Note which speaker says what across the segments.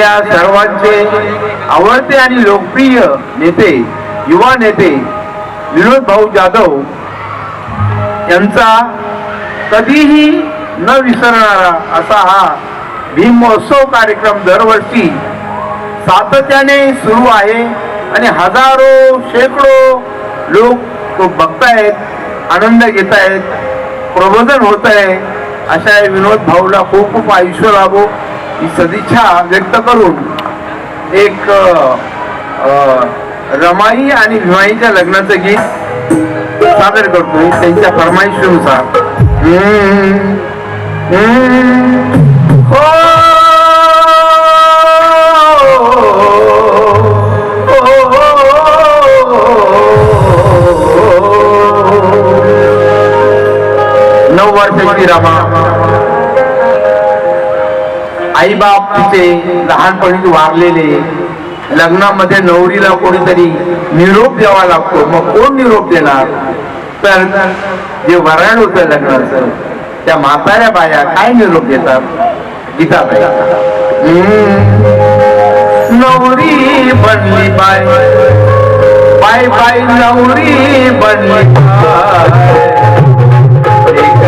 Speaker 1: आपल्या सर्वांचे आवडते आणि लोकप्रिय नेते युवा नेते विनोद भाऊ जाधव यांचा कधीही न विसरणारा असा हा भीम महोत्सव कार्यक्रम दरवर्षी सातत्याने सुरू आहे आणि हजारो शेकडो लोक तो बघतायत आनंद घेत आहेत प्रबोधन होत आहे अशा विनोद भाऊला खूप खूप आयुष्य लाभो ही सदिच्छा व्यक्त करून एक रमाई आणि भिमाईच्या लग्नाचं गीत सादर करतो त्यांच्या फरमाईशीनुसार. हो, नऊ वर्षाची रमा. आई बाप तिचे लहानपणी वारलेले लग्नामध्ये नवरीला कोणीतरी निरोप द्यावा लागतो मग कोण निरोप देणार? तर जे वरण होतं लग्नाचं त्या म्हाताऱ्या बाया काय निरोप देतात? गीता हम्म. नवरी बनली बाय बाय बाय नवरी बनली बाय एक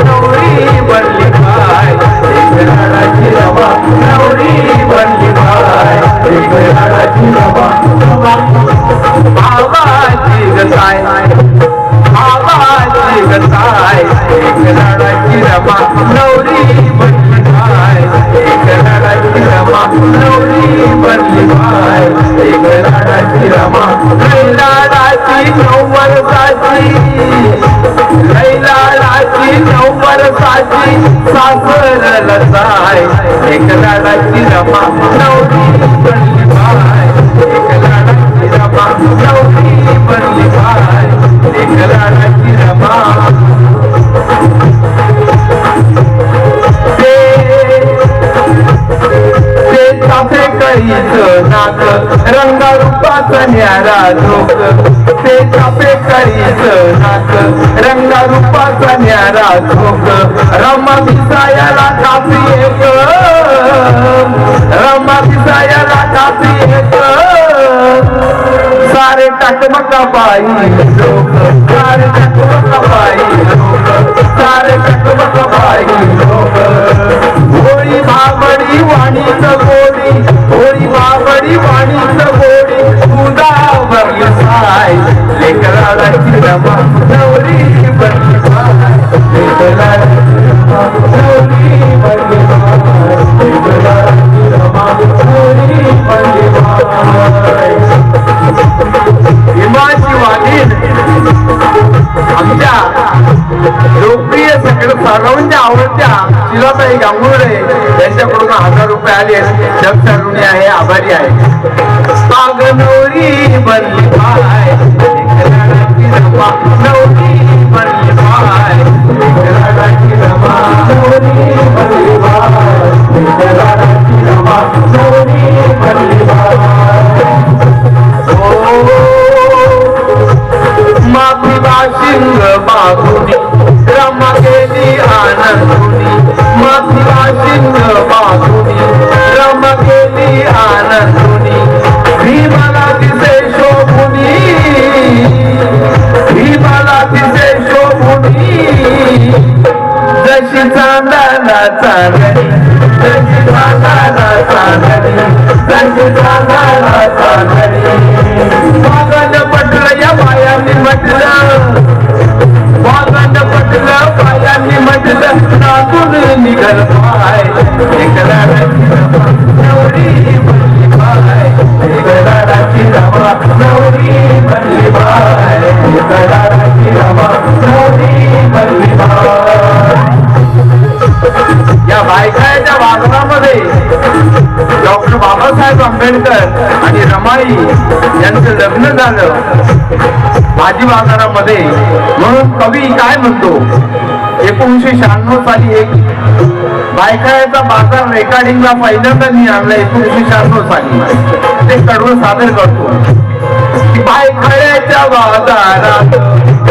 Speaker 1: नवरी बनली बाय एक लाडाची रमा नवरी बनली बाय एक लाडाची रमा गसाय गसाय नवरी सासर जाय. एक लाडाची रमा नवरी बनली चाफे नाक रंग रूपाचं न्यारा लोक ते छापे करीत नाक रंग रूपाचं न्यारा लोक रमा दिसायला कापी एक रमा दिसायला कापी एक सारे टाकमका बाई. सर्वांच्या शिलाताई गांगुर्डे यांच्याकडून हजार रुपये आले जग तरुणी आहे आभारी आहे. पागनवरी बनली पाय एक लाडाची रमा नवरी बनली पाय एक लाडाची रमा केली आनंद चांदाला रंजित जशी चांदाला रंजित जशी चांदाला बाबासाहेब आणि रमाई यांचं लग्न झालं. भाजी बाजारामध्ये. म्हणून कवी काय म्हणतो? एकोणीसशे शहाण्णव साली एक बायकायाचा बाजार रेकॉर्डिंगला पहिल्यांदा मी आणला एकोणीसशे शहाण्णव साली. ते कडवं सादर करतो. की बाजारात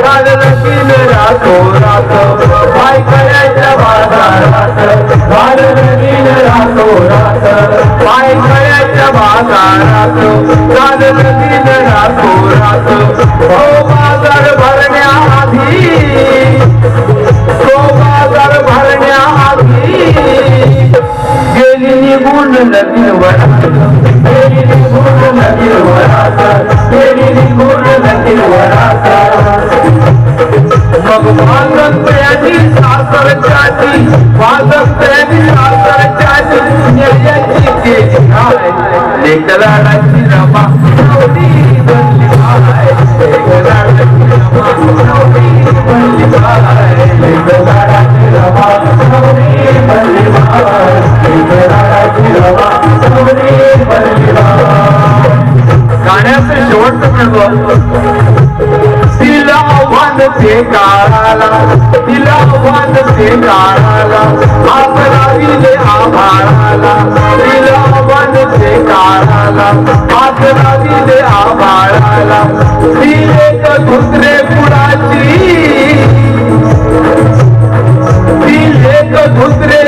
Speaker 1: काल लगीन रातो रात बायखळ्याच्या बाजारात रात बाजारात रात हो बाजार भरण्याआधी तो बाजार भरण्याआधी गेली निघून सासरच्याची वाजंत्र्याची सासरच्याची न्यायाची केली लेकराची रमा बनली लेकराची रमा बनली लेकराची रमा बनली लेकराची रमा बनली गाण्याचं शेवटचं म्हणतो तिला आव्हान ते काळाला आव्हान काळाला आपला दिले आभाळाला तिला ते काळाला आपला दिले आभाळाला ती दुसरे कुणाची? दुसरे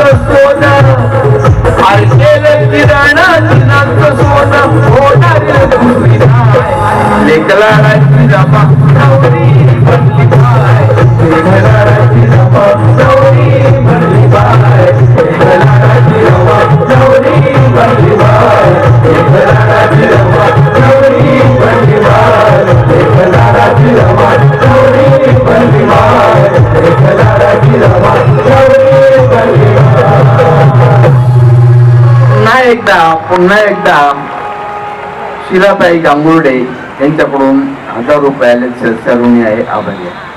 Speaker 1: दिनांत सोनं अरे केलं सोनं होणारी दुसरी नाही लेकलाची नवरी बनली बाय नवरी बनली बाय नवरी बनली बाय नवरी बनली बाय नवरी बनली बाय एकदा पुन्हा एकदा शिलाताई गांगुर्डे यांच्याकडून हजार रुपयाला सरुणी आहे आभारी आहे.